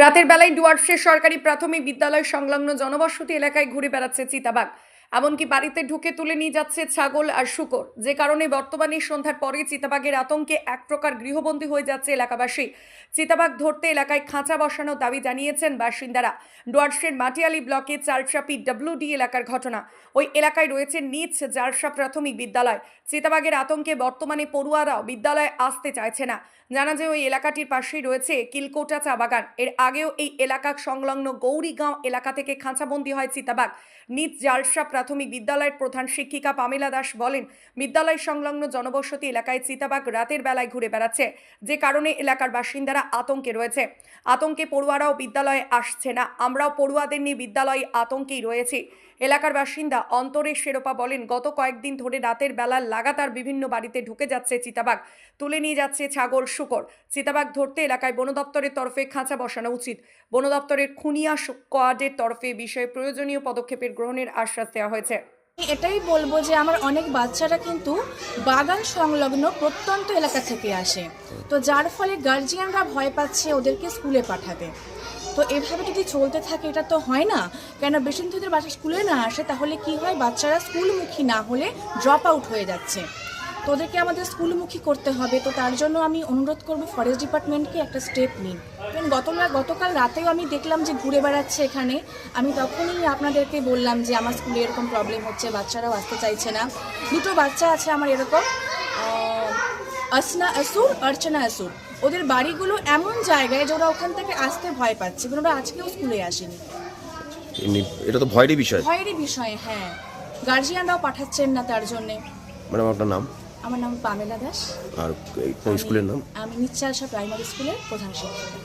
রাতের বেলায় ডুয়ার্সের সরকারি প্রাথমিক বিদ্যালয় সংলগ্ন জনবসতি এলাকায় ঘুরে বেড়াচ্ছে চিতাবাঘ। এমনকি বাড়িতে ঢুকে তুলে নিয়ে যাচ্ছে ছাগল আর শুকর। যে কারণে বর্তমানে সন্ধ্যার পরে চিতাবাঘের আতঙ্কে এক প্রকার গৃহবন্দী হয়ে যাচ্ছে এলাকাবাসী। চিতাবাঘ ধরতে এলাকায় খাঁচা বসানোর দাবি জানিয়েছেন বাসিন্দারা। ডুয়ার্সের মাটিয়ালি ব্লকে চারচাপি ডব্লিউডি এলাকার ঘটনা। ওই এলাকায় রয়েছে নিচ জারসা প্রাথমিক বিদ্যালয়। চিতাবাঘের আতঙ্কে বর্তমানে পড়ুয়ারাও বিদ্যালয়ে আসতে চাইছে না। জানা যায় ওই এলাকাটির পাশেই রয়েছে কিলকোটা চা বাগান। এর আগেও এই এলাকা সংলগ্ন গৌরীগাঁও এলাকা থেকে খাঁচাবন্দি হয় চিতাবাঘ। নিজ জালসা প্রাথমিক বিদ্যালয়ের প্রধান শিক্ষিকা পামেলা দাস বলেন, বিদ্যালয় সংলগ্ন জনবসতি এলাকায় চিতাবাঘ রাতের বেলায় ঘুরে বেড়াচ্ছে, যে কারণে এলাকার বাসিন্দারা আতঙ্কে রয়েছে। আতঙ্কে পড়ুয়ারাও বিদ্যালয়ে আসছে না, আমরাও পড়ুয়াদের নিয়ে বিদ্যালয়ে আতঙ্কেই রয়েছি। এলাকার বাসিন্দা অন্তরে শেরোপা বলেন, গত কয়েকদিন ধরে রাতের বেলা লাগাতার বিভিন্ন বাড়িতে ঢুকে যাচ্ছে চিতাবাঘ, তুলে নিয়ে যাচ্ছে ছাগল শুকর। চিতাবাঘ ধরতে এলাকায় বন দপ্তরের তরফে খাঁচা বসানো উচিত। বন দপ্তরের খুনিয়া স্কোয়াডের তরফে বিষয়ে প্রয়োজনীয় পদক্ষেপের গ্রহণের আশ্বাস দেওয়া হয়েছে। এটাই বলব যে আমার অনেক বাচ্চারা কিন্তু বাগান সংলগ্ন প্রত্যন্ত এলাকা থেকে আসে। তো যার ফলে গার্জিয়ানরা ভয় পাচ্ছে ওদেরকে স্কুলে পাঠাতে। তো এভাবে যদি চলতে থাকে, এটা তো হয় না। কেন বেশি যদি বাচ্চা স্কুলে না আসে, তাহলে কি হয়? বাচ্চারা স্কুলমুখী না হলে ড্রপ আউট হয়ে যাচ্ছে। তো ওদেরকে আমাদের স্কুলমুখী করতে হবে তো তার জন্য আমি অনুরোধ করব ফরেস্ট ডিপার্টমেন্টকে একটা স্টেপ নিন। কারণ গতকাল গতকাল রাতেও আমি দেখলাম যে ঘুরে বেড়াচ্ছে এখানে। আমি তখনই আপনাদেরকে বললাম যে আমার স্কুলে এরকম প্রবলেম হচ্ছে বাচ্চারাও আসতে চাইছে না। দুটো বাচ্চা আছে আমার এরকম আসনা আসুর অর্চনা আসুর ওদের বাড়িগুলো এমন জায়গায় যে ওরা ওখান থেকে আসতে ভয় পাচ্ছে কারণ ওরা আজকেও স্কুলে আসেনি। এটা তো ভয়েরই বিষয়। ভয়েরই বিষয় হ্যাঁ। গার্জিয়ানরাও পাঠাচ্ছেন না তার জন্যে। ম্যাডাম আপনার নাম? আমার নাম পামেলা দাস। আর কোন স্কুলের নাম? আমি নিচ্চালসা প্রাইমারি স্কুলের প্রধান শিক্ষিকা।